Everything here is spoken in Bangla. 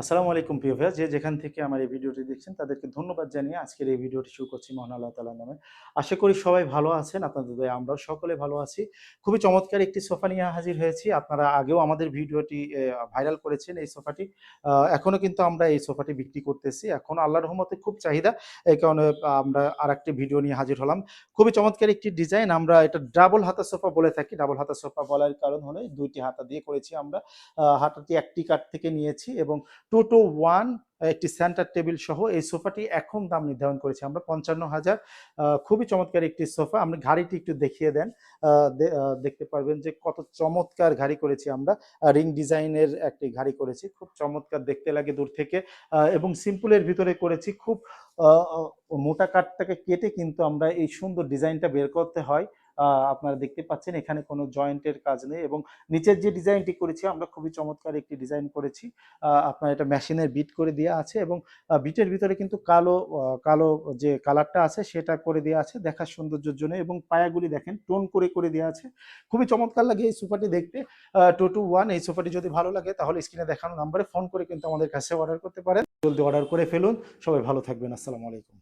আসসালামু আলাইকুম প্রিয় ভাইয়া। যে যেখান থেকে আমার এই ভিডিওটি দেখছেন, তাদেরকে ধন্যবাদ জানিয়ে আজকের এই ভিডিওটি শুরু করছি মহান আল্লাহ তালার নামে। আশা করি সবাই ভালো আছেন, আপনাদের দয়া, আমরাও সকলে ভালো আছি। খুবই চমৎকার একটি সোফা নিয়ে হাজির হয়েছি। আপনারা আগেও আমাদের ভিডিওটি ভাইরাল করেছেন এই সোফাটি। এখনও কিন্তু আমরা এই সোফাটি বিক্রি করতেছি। এখন আল্লাহ রহমতে খুব চাহিদা। এই কারণে আমরা আর একটি ভিডিও নিয়ে হাজির হলাম। খুবই চমৎকার একটি ডিজাইন। আমরা এটা ডাবল হাতা সোফা বলে থাকি। ডাবল হাতা সোফা বলার কারণ হলো দুইটি হাতা দিয়ে করেছি আমরা। হাতাটি একটি কাঠ থেকে নিয়েছি এবং টু টু ওয়ান একটি সেন্টার টেবিল সহ এই সোফাটি এখন দাম নির্ধারণ করেছি। আমরা পঞ্চান্ন হাজার খুবই চমৎকার একটি সোফা। আমরা ঘাড়িটি একটু দেখিয়ে দেন। দেখতে পারবেন যে কত চমৎকার ঘাড়ি করেছি আমরা। রিং ডিজাইনের একটি ঘাড়ি করেছি। খুব চমৎকার দেখতে লাগে দূর থেকে। এবং সিম্পলের ভিতরে করেছি খুব মোটা কাঠটাকে কেটে কিন্তু আমরা এই সুন্দর ডিজাইনটা বের করতে হয়। আপনারা দেখতে পাচ্ছেন, এখানে কোনো জয়েন্টের কাজ নেই এবং নিচের যে ডিজাইনটি করেছি, আমরা খুবই চমৎকার একটি ডিজাইন করেছি। আপনার এটা মেশিনের বিট করে দেওয়া আছে এবং বিটের ভিতরে কিন্তু কালো কালো যে কালারটা আছে, সেটা করে দেওয়া আছে দেখার সৌন্দর্যের জন্য এবং পায়াগুলি দেখেন, টোন করে করে দেওয়া আছে। খুবই চমৎকার লাগে এই সোফাটি দেখতে। টু টু ওয়ান এই সোফাটি যদি ভালো লাগে, তাহলে স্ক্রিনে দেখানো নাম্বারে ফোন করে কিন্তু আমাদের কাছে অর্ডার করতে পারেন। জলদি অর্ডার করে ফেলুন। সবাই ভালো থাকবেন। আসসালামু আলাইকুম।